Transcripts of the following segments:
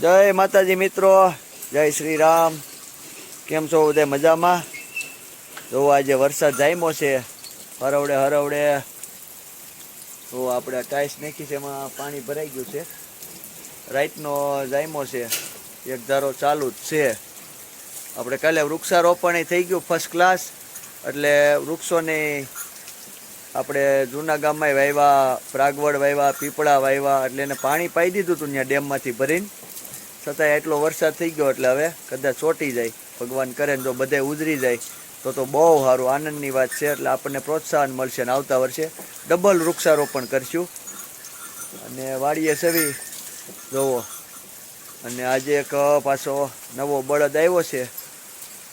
જય માતાજી મિત્રો, જય શ્રી રામ. કેમ છો બધે મજામાં? જો આજે વરસાદ જામ્યો છે, હરવડે હરવડે. તો આપણે ટાઈસ નાખી છે, એમાં પાણી ભરાઈ ગયું છે. રાઈટનો જામ્યો છે, એક ધારો ચાલુ જ છે. આપણે કાલે વૃક્ષારોપણ થઈ ગયું ફર્સ્ટ ક્લાસ એટલે વૃક્ષોની આપણે જૂના ગામમાં વાવ્યા પ્રાગવડ વાવ્યા પીપળા વાવ્યા એટલે એને પાણી પાઈ દીધું હતું ત્યાં ડેમમાંથી ભરીને. છતાંય એટલો વરસાદ થઈ ગયો એટલે હવે કદાચ ચોટી જાય. ભગવાન કરે ને જો બધે ઉજરી જાય. તો તો બહુ સારું, આનંદની વાત છે એટલે આપણને પ્રોત્સાહન મળશે ને આવતા વર્ષે. ડબલ વૃક્ષારોપણ કરશું. અને વાડીએ સવી, જોવો. અને આજે એક પાછો નવો બળદ આવ્યો છે.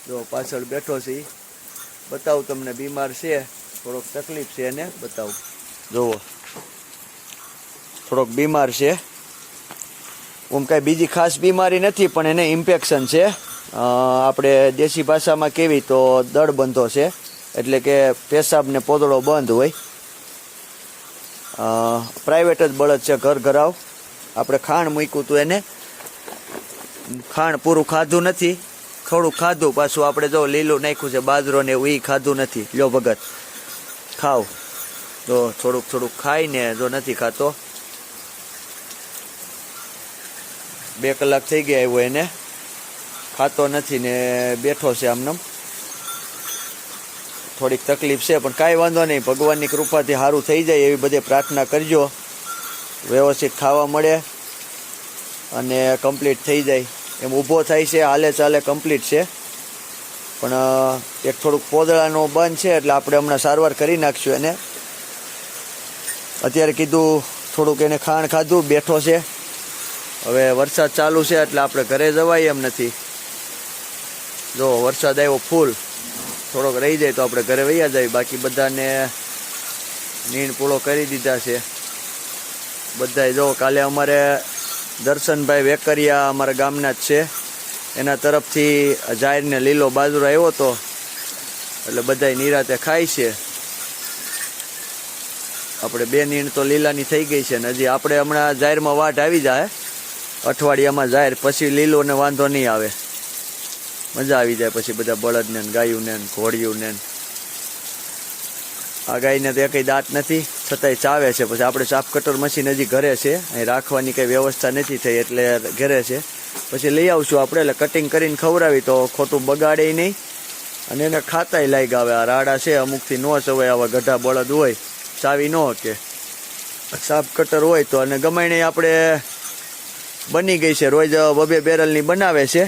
જો પાછળ બેઠો છે. બતાવું તમને, બીમાર છે. થોડોક તકલીફ છે એને બતાવું. જોવો. થોડોક બીમાર છે. ઓમ કાંઈ બીજી ખાસ બીમારી નથી, પણ એને ઇન્ફેક્શન છે. આપણે દેશી ભાષામાં કેવી તો દળ બંધો છે, એટલે કે પેશાબને પોદળો બંધ હોય. પ્રાઇવેટ જ બળદ છે, ઘર ઘરાવ. આપણે ખાણ મૂક્યું હતું એને. ખાણ પૂરું ખાધું નથી. થોડું ખાધું, પાછું આપણે જો લીલું નાખ્યું છે, બાજરો ને એવું એ ખાધું નથી. લ્યો ભગત, ખાવ. તો થોડુંક થોડુંક ખાઈને જો નથી ખાતો બે કલાક થઈ ગયા આવ્યો એને. ખાતો નથી ને બેઠો છે આમનામ. થોડીક તકલીફ છે, પણ કાંઈ વાંધો નહીં. ભગવાનની કૃપાથી સારું થઈ જાય એવી બધી પ્રાર્થના કરજો. વ્યવસ્થિત ખાવા મળે અને કમ્પ્લીટ થઈ જાય. એમ ઊભો થાય છે, હાલે ચાલે કમ્પ્લીટ છે. પણ એક થોડુંક પોદળાનો બંધ છે, એટલે આપણે હમણાં સારવાર કરી નાખશું એને. અત્યારે કીધું થોડુંક એને ખાણ ખાધું, બેઠો છે. હવે વરસાદ ચાલુ છે એટલે આપણે ઘરે જવાય એમ નથી. જો વરસાદ આવ્યો ફૂલ, થોડોક રહી જાય તો આપણે ઘરે વૈયા જાય. બાકી બધાને નીણ પૂળો કરી દીધા છે. બધાય જો કાલે અમારે દર્શનભાઈ વેકરિયા અમારા ગામના જ છે. એના તરફથી જાહેરને લીલો બાજરો આવ્યો હતો. એટલે બધાય નિરાતે ખાય છે. આપણે બે નીણ તો લીલાની થઈ ગઈ છે ને હજી આપણે હમણાં જાહેરમાં વાટ આવી જાય. અઠવાડિયામાં જાહેર, પછી લીલો ને વાંધો નહીં આવે. મજા આવી જાય પછી બધા બળદને ગાયુંને ઘોડિયુંને આ ગાયને તો એકય દાંત નથી, છતાંય ચાવે છે. પછી આપણે સાફ કટર મશીન હજી ઘરે છે. અહીં રાખવાની કંઈ વ્યવસ્થા નથી થઈ એટલે ઘરે છે. પછી લઈ આવશું આપણે, એટલે કટિંગ કરીને ખવડાવી તો ખોટું બગાડે નહીં. અને એને ખાતાય લાગ આવે. આ રાડા છે, અમુકથી ન સવાય આવા ગઢા બળદ હોય, ચાવી ન કે સાપ કટર હોય તો અને ગમે આપણે બની ગઈ છે. રોજ બબે બેરલની બનાવે છે.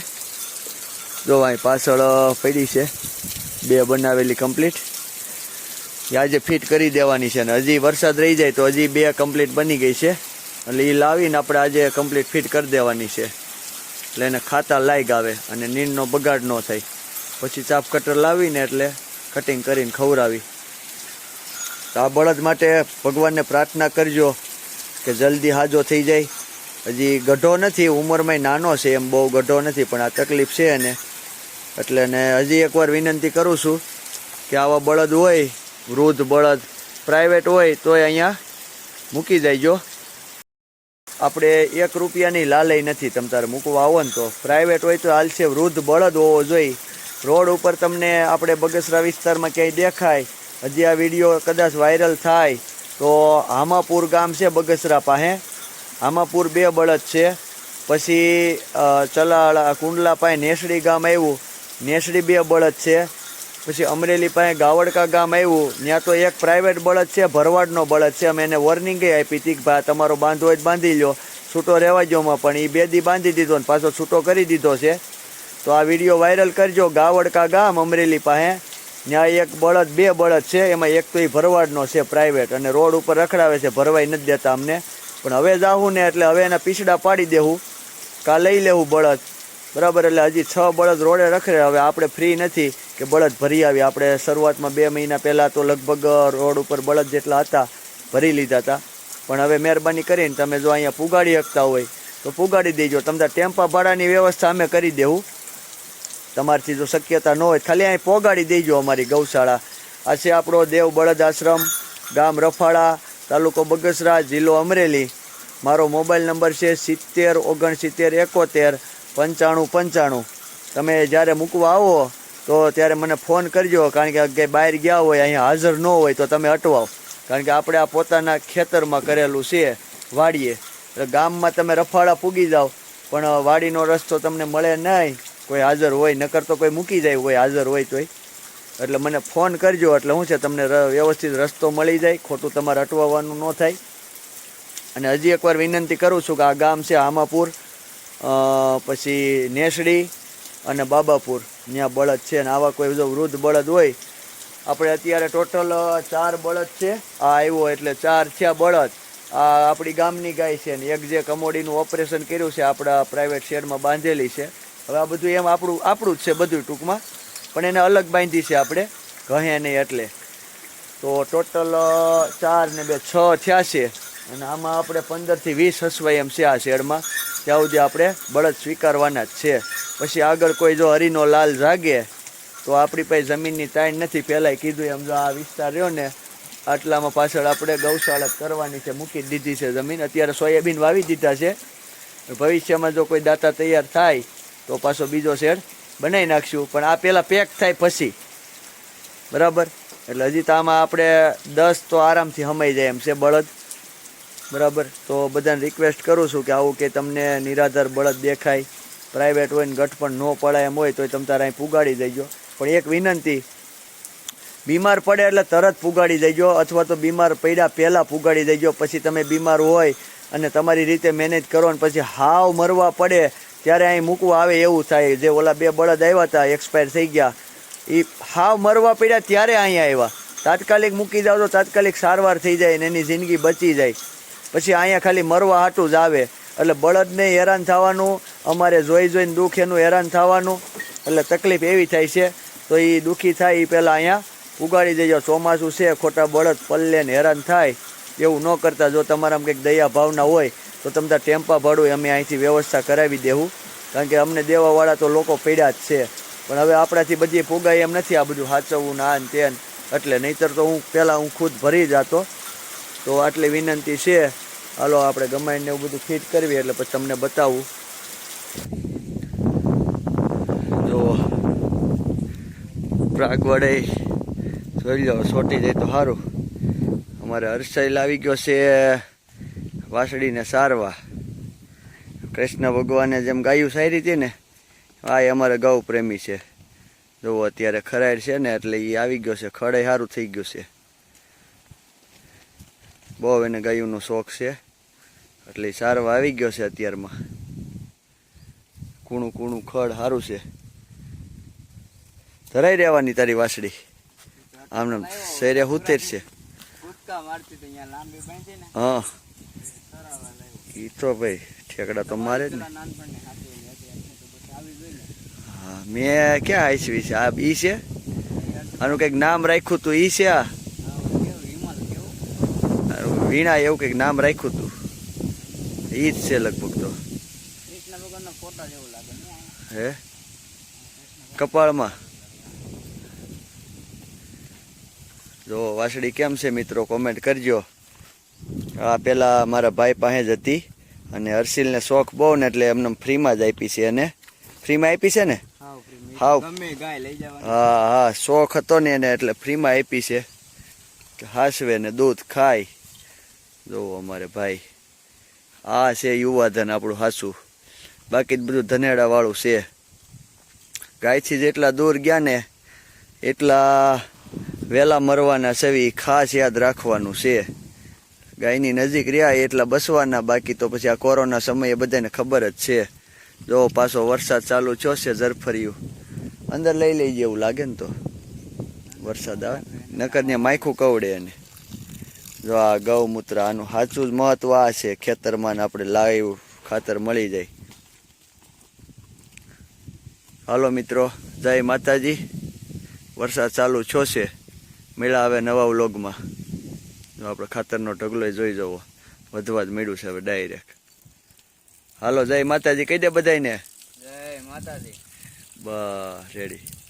જો અહીં પાછળ પડી છે. બે બનાવેલી કમ્પ્લીટ એ આજે ફિટ કરી દેવાની છે ને. હજી વરસાદ રહી જાય તો હજી બે કમ્પ્લીટ બની ગઈ છે. એટલે એ લાવીને આપણે આજે કમ્પ્લીટ ફિટ કરી દેવાની છે. એટલે એને ખાતા લાયક આવે અને નીંદનો બગાડ ન થાય. પછી ચાપ કટર લાવીને એટલે કટિંગ કરીને ખવડાવી. તો આ બળદ માટે ભગવાનને પ્રાર્થના કરજો કે જલ્દી હાજો થઈ જાય. હજી ગઢો નથી ઉંમરમાં નાનો છે એમ, બહુ ગઢો નથી, પણ આ તકલીફ છે એને. એટલે ને હજી એકવાર વિનંતી કરું છું કે આવા બળદ હોય, વૃદ્ધ બળદ, પ્રાઇવેટ હોય, તોય અહીંયા મૂકી જાયજો આપણે એક રૂપિયાની લાલય નથી તમ તારે મૂકવા આવો ને તો. પ્રાઇવેટ હોય તો હાલશે વૃદ્ધ બળદ હોવો જોઈએ. રોડ ઉપર તમને આપણે બગસરા વિસ્તારમાં ક્યાંય દેખાય, હજી આ વીડિયો કદાચ વાયરલ થાય, તો હામાપુર ગામ છે બગસરા પાસે. હામાપુર બે બળદ છે. પછી ચલાળા કુંડલા પાસે નેસડી ગામ આવ્યું. નેસડી બે બળદ છે. પછી અમરેલી પાસે ગાવડકા ગામ આવ્યું. ત્યાં તો એક પ્રાઇવેટ બળદ છે, ભરવાડનો બળદ છે. અમે એને વોર્નિંગ આપી હતી કે, ભાઈ, તમારો બાંધવો હોય બાંધી લો છૂટો રહેવા જોમાં પણ એ બે દી બાંધી દીધો ને પાછો છૂટો કરી દીધો છે. તો આ વીડિયો વાયરલ કરજો. ગાવડકા ગામ, અમરેલી પાસે. ત્યાં એક બળદ, બે બળદ છે. એમાં એક તો એ ભરવાડનો છે પ્રાઇવેટ અને રોડ ઉપર રખડાવે છે. ભરવાઈ નથી દેતા અમને. પણ હવે જાવું ને એટલે હવે એના પીછડા પાડી દેવું કા લઈ લેવું બળદ. બરાબર, એટલે હજી છ બળદ રોડે રખડે. હવે આપણે ફ્રી નથી કે બળદ ભરી આવી. આપણે શરૂઆતમાં બે મહિના પહેલાં તો લગભગ રોડ ઉપર બળદ જેટલા હતા, ભરી લીધા હતા. પણ હવે મહેરબાની કરીને તમે જો અહીંયા પુગાડી શકતા હોય, તો પુગાડી દેજો. તમને ટેમ્પા ભાડાની વ્યવસ્થા અમે કરી દેવું તમારથી જો શક્યતા ન હોય, ખાલી અહીં પોગાડી દેજો અમારી ગૌશાળા. આ છે આપણો દેવ બળદ આશ્રમ, ગામ રફાળા તાલુકો બગસરા જિલ્લો અમરેલી. મારો મોબાઈલ નંબર છે સિત્તેર, ઓગણસિત્તેર, એકોતેર, પંચાણું પંચાણું. તમે જ્યારે મૂકવા આવો, તો ત્યારે મને ફોન કરજો, કારણ કે બહાર ગયા હોય, અહીંયા હાજર ન હોય, તો તમે અટવાઓ કારણ કે આપણે આ પોતાના ખેતરમાં કરેલું છે, વાડીએ. એટલે ગામમાં તમે રફાળા પૂગી જાઓ, પણ વાડીનો રસ્તો તમને મળે નહીં. કોઈ હાજર હોય, નકર તો કોઈ મૂકી જાય, કોઈ હાજર હોય તોય. એટલે મને ફોન કરજો, એટલે શું છે, તમને વ્યવસ્થિત રસ્તો મળી જાય, ખોટું તમારે અટવાવાનું ન થાય. અને હજી એકવાર વિનંતી કરું છું કે આ ગામ છે આમાપુર પછી નેસડી અને બાબાપુર. ત્યાં બળદ છે અને આવા કોઈ જો વૃદ્ધ બળદ હોય, આપણે અત્યારે ટોટલ ચાર બળદ છે. આ આવ્યો એટલે ચાર થયા બળદ. આ આપણી ગામની ગાય છે ને, એક જે કમોડીનું ઓપરેશન કર્યું છે, આપણા પ્રાઇવેટ શેરમાં બાંધેલી છે. હવે આ બધું એમ આપણું આપણું જ છે બધું ટૂંકમાં. પણ એને અલગ બાંધી છે આપણે કહે નહીં એટલે. તો ટોટલ ચાર ને બે, છ થયા છે. અને આમાં આપણે પંદરથી વીસ હસવાય એમ છે આ શેડમાં. ત્યાં સુધી આપણે બળદ સ્વીકારવાના જ છે. પછી આગળ કોઈ જો હરીનો લાલ જાગે, તો આપણી પાસે જમીનની તાણ નથી. પહેલાંય કીધું એમ જો આ વિસ્તાર રહ્યો ને, આટલામાં પાછળ આપણે ગૌશાળા કરવાની છે, મૂકી દીધી છે જમીન. અત્યારે સોયાબીન વાવી દીધા છે. ભવિષ્યમાં જો કોઈ દાતા તૈયાર થાય, તો પાછો બીજો શેડ બનાવી નાખશું, પણ આ પહેલાં પેક થાય પછી. બરાબર? એટલે હજી તો આમાં આપણે દસ તો આરામથી હમાઈ જાય એમ છે બળદ. બરાબર? તો બધાને રિક્વેસ્ટ કરું છું કે આવું કે તમને નિરાધાર બળદ દેખાય પ્રાઇવેટ હોય ને ગઠ ન પડાય એમ હોય તો તમે તારા અહીં પુગાડી દેજો. પણ એક વિનંતી, બીમાર પડે એટલે તરત પુગાડી દેજો, અથવા તો બીમાર પડ્યા પહેલાં પુગાડી દેજો, પછી તમે બીમાર હોય અને તમારી રીતે મેનેજ કરો અને પછી હાવ મરવા પડે ત્યારે અહીં મૂકવા આવે એવું થાય. જે ઓલા બે બળદ આવ્યા હતા એક્સપાયર થઈ ગયા. એ હાવ મરવા પડ્યા ત્યારે અહીંયા આવ્યા. તાત્કાલિક મૂકી જાવ તો તાત્કાલિક સારવાર થઈ જાય ને એની જિંદગી બચી જાય. પછી અહીંયા ખાલી મરવા હાટું જ આવે. એટલે બળદને હેરાન થવાનું, અમારે જોઈ જોઈને દુઃખ એનું હેરાન થવાનું. એટલે તકલીફ એવી થાય છે. તો એ દુઃખી થાય એ પહેલાં અહીંયા ઉગાડી દેજો. ચોમાસું છે, ખોટા બળદ પલ્લે ને હેરાન થાય. એવું ન કરતા જો તમારામાં કંઈક દયા ભાવના હોય તો તમે તાર ટેમ્પા ભાડું અમે અહીંથી વ્યવસ્થા કરાવી દેવું કારણ કે અમને દેવાવાળા તો લોકો પડ્યા જ છે. પણ હવે આપણાથી બધી ફુગાઈ એમ નથી આ બધું સાચવવું ના ને તેન. એટલે નહીતર તો હું પહેલાં હું ખુદ ભરી જતો. તો આટલી વિનંતી છે. હાલો આપણે ગમાઈને એવું બધું ફિટ કરવી એટલે પછી તમને બતાવું. જો પ્રાગવડે જોઈ લો, સોટી જાય તો સારું અમારે હર્ષાઈલ આવી ગયો છે. વાસળીને સારવા. કૃષ્ણ ભગવાને જેમ ગાયું સારી હતી ને આ અમારે ગૌ પ્રેમી છે. જો અત્યારે ખરાડ છે ને એટલે એ આવી ગયો છે ખડે સારું થઈ ગયું છે. બહુ એને ગાયુંનો શોખ છે એટલે સારવા આવી ગયો છે અત્યારમાં. કૂણું કૂણું ખડ સારું છે. ધરાઈ રહેવાની તારી વાસડી આમને શેરે હુતેર છે. હા. ઈ તો ભાઈ ઠેકડા તો મારે જ ને. હા મેં ક્યાં આઈસવી છે? આ ઈ છે? આનું કંઈક નામ રાખ્યું તું ઈ છે આ? વીણા એવું કંઈક નામ રાખ્યું તું. ઈ જ છે લગભગ તો? હે? કપાળમાં? જો વાસડી કેમ છે મિત્રો? કોમેન્ટ કરજો. આ પેલા મારા ભાઈ પાસે જ હતી અને હર્ષિલને શોખ બહુ ને એટલે એમને ફ્રીમાં જ આપી છે એને. ફ્રીમાં આપી છે ને? હાવ હા હા શોખ હતો ને એને એટલે ફ્રીમાં આપી છે. હાસવે ને દૂધ ખાય. જોવો અમારે ભાઈ. આ છે યુવાધન આપણું હાસું. બાકી બધું ધનેડા વાળું છે. ગાયથી જેટલા દૂર ગયા ને એટલા વહેલા મરવાના સેવી ખાસ યાદ રાખવાનું છે. ગાયની નજીક રહ્યા એટલા બસવાના, બાકી તો પછી આ કોરોના સમયે બધાને ખબર જ છે. જો પાછો વરસાદ ચાલુ થયો છે, ઝરફરિયું. અંદર લઈ લઈ જેવું લાગે ને તો. વરસાદ આવે. નકર ને માયખું કવડે એને. જો આ ગૌમૂત્ર આનું સાચું જ મહત્વ આ છે, ખેતરમાં આપણે લાઈવ ખાતર મળી જાય. હાલો મિત્રો, જય માતાજી. વરસાદ ચાલુ છો છે. મેળા આવે નવા વ્લોગમાં. આપણે ખાતરનો ઢગલો જોઈ જવો. વધવા જ મળ્યું છે હવે ડાયરેક્ટ હાલો જય માતાજી. કહી દે બધાને જય માતાજી. બસ રેડી